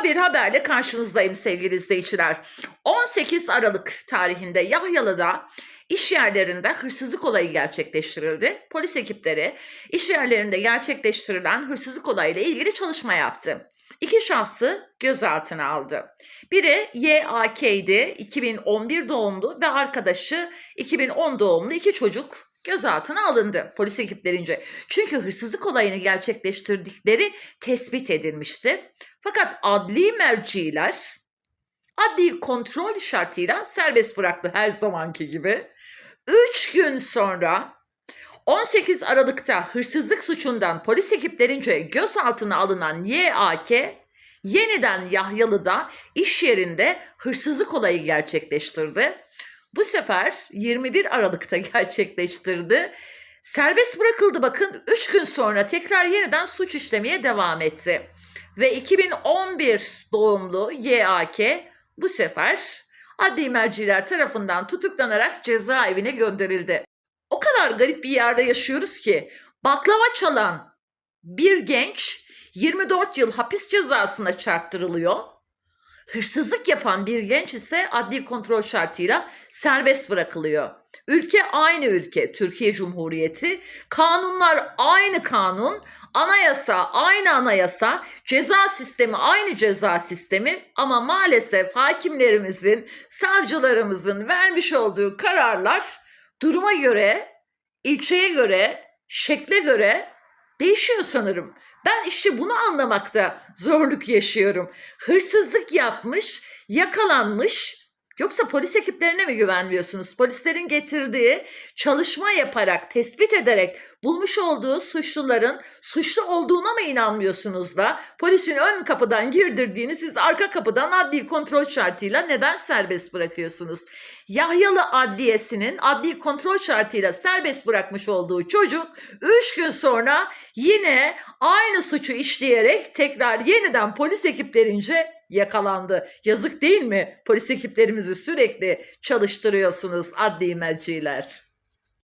Bomba bir haberle karşınızdayım sevgili izleyiciler. 18 Aralık tarihinde Yahyalı'da iş yerlerinde hırsızlık olayı gerçekleştirildi. Polis ekipleri iş yerlerinde gerçekleştirilen hırsızlık olayıyla ilgili çalışma yaptı. İki şahsı gözaltına aldı. Biri YAK'di, 2011 doğumlu ve arkadaşı 2010 doğumlu iki çocuk gözaltına alındı polis ekiplerince. Çünkü hırsızlık olayını gerçekleştirdikleri tespit edilmişti. Fakat adli merciler adli kontrol şartıyla serbest bıraktı her zamanki gibi. Üç gün sonra 18 Aralık'ta hırsızlık suçundan polis ekiplerince gözaltına alınan YAK yeniden Yahyalı'da iş yerinde hırsızlık olayı gerçekleştirdi. Bu sefer 21 Aralık'ta gerçekleştirdi. Serbest bırakıldı bakın 3 gün sonra tekrar yeniden suç işlemeye devam etti. Ve 2011 doğumlu YAK bu sefer adli merciler tarafından tutuklanarak cezaevine gönderildi. O kadar garip bir yerde yaşıyoruz ki baklava çalan bir genç 24 yıl hapis cezasına çarptırılıyor. Hırsızlık yapan bir genç ise adli kontrol şartıyla serbest bırakılıyor. Ülke aynı ülke, Türkiye Cumhuriyeti. Kanunlar aynı kanun, anayasa aynı anayasa, ceza sistemi aynı ceza sistemi ama maalesef hakimlerimizin, savcılarımızın vermiş olduğu kararlar duruma göre, ilçeye göre, şekle göre değişiyor sanırım. Ben işte bunu anlamakta zorluk yaşıyorum. Hırsızlık yapmış, yakalanmış. Yoksa polis ekiplerine mi güvenmiyorsunuz? Polislerin getirdiği çalışma yaparak, tespit ederek bulmuş olduğu suçluların suçlu olduğuna mı inanmıyorsunuz da polisin ön kapıdan girdirdiğini siz arka kapıdan adli kontrol şartıyla neden serbest bırakıyorsunuz? Yahyalı Adliyesi'nin adli kontrol şartıyla serbest bırakmış olduğu çocuk 3 gün sonra yine aynı suçu işleyerek tekrar yeniden polis ekiplerince yakalandı. Yazık değil mi? Polis ekiplerimizi sürekli çalıştırıyorsunuz adli merciler.